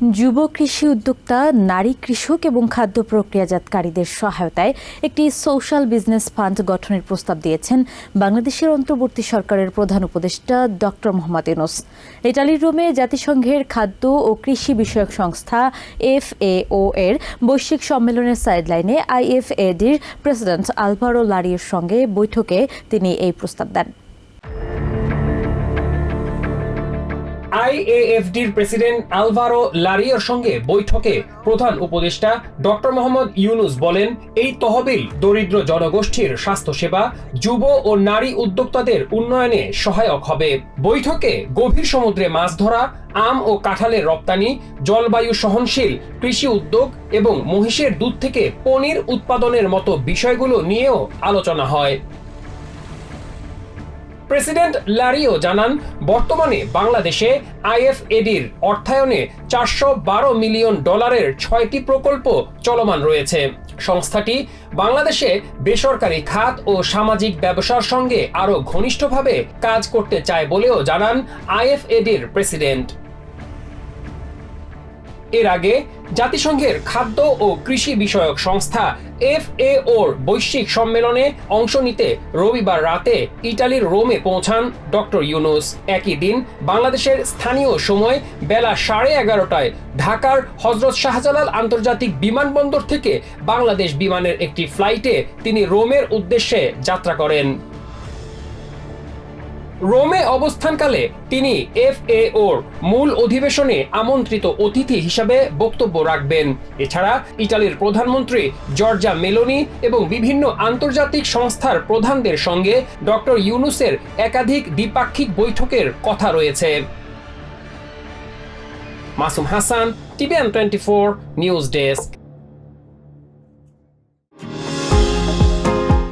যুব কৃষি উদ্যোক্তা, নারী কৃষক এবং খাদ্য প্রক্রিয়াজাতকারীদের সহায়তায় একটি সোশ্যাল বিজনেস ফান্ড গঠনের প্রস্তাব দিয়েছেন বাংলাদেশের অন্তর্বর্তী সরকারের প্রধান উপদেষ্টা ডক্টর মোহাম্মদ ইউনুস। ইটালির রোমে জাতিসংঘের খাদ্য ও কৃষি বিষয়ক সংস্থা এফএও এর বৈশ্বিক সম্মেলনের সাইডলাইনে আইএফএডির প্রেসিডেন্ট আলভারো লারিয়ের সঙ্গে বৈঠকে তিনি এই প্রস্তাব দেন। আইএএফডির প্রেসিডেন্ট আলভারো লারিয়ার সঙ্গে বৈঠকে প্রধান উপদেষ্টা ডক্টর মোহাম্মদ ইউনুস বলেন, এই তহবিল দরিদ্র জনগোষ্ঠীর স্বাস্থ্যসেবা, যুব ও নারী উদ্যোক্তাদের উন্নয়নে সহায়ক হবে। বৈঠকে গভীর সমুদ্রে মাছ ধরা, আম ও কাঁঠালের রপ্তানি, জলবায়ু সহনশীল কৃষি উদ্যোগ এবং মহিষের দুধ থেকে পনির উৎপাদনের মতো বিষয়গুলো নিয়েও আলোচনা হয়। প্রেসিডেন্ট লারিও জানান, বর্তমানে বাংলাদেশে আইএফএডির অর্থায়নে চারশো বারো মিলিয়ন ডলারের ছয়টি প্রকল্প চলমান রয়েছে। সংস্থাটি বাংলাদেশে বেসরকারি খাত ও সামাজিক ব্যবসার সঙ্গে আরও ঘনিষ্ঠভাবে কাজ করতে চায় বলেও জানান আইএফএডির প্রেসিডেন্ট। এর আগে জাতিসংঘের খাদ্য ও কৃষি বিষয়ক সংস্থা এফ এফএওর বৈশ্বিক সম্মেলনে অংশ নিতে রবিবার রাতে ইটালির রোমে পৌঁছান ডক্টর ইউনুস। একই দিন বাংলাদেশের স্থানীয় সময় বেলা সাড়ে এগারোটায় ঢাকার হজরত শাহজালাল আন্তর্জাতিক বিমানবন্দর থেকে বাংলাদেশ বিমানের একটি ফ্লাইটে তিনি রোমের উদ্দেশ্যে যাত্রা করেন। রোমে অবস্থানকালে তিনি এফএওর মূল অধিবেশনে আমন্ত্রিত অতিথি হিসাবে বক্তব্য রাখবেন। এছাড়া ইটালির প্রধানমন্ত্রী জর্জা মেলোনি এবং বিভিন্ন আন্তর্জাতিক সংস্থার প্রধানদের সঙ্গে ডক্টর ইউনুসের একাধিক দ্বিপাক্ষিক বৈঠকের কথা রয়েছে। Masum Hasan, TVN twenty four news desk.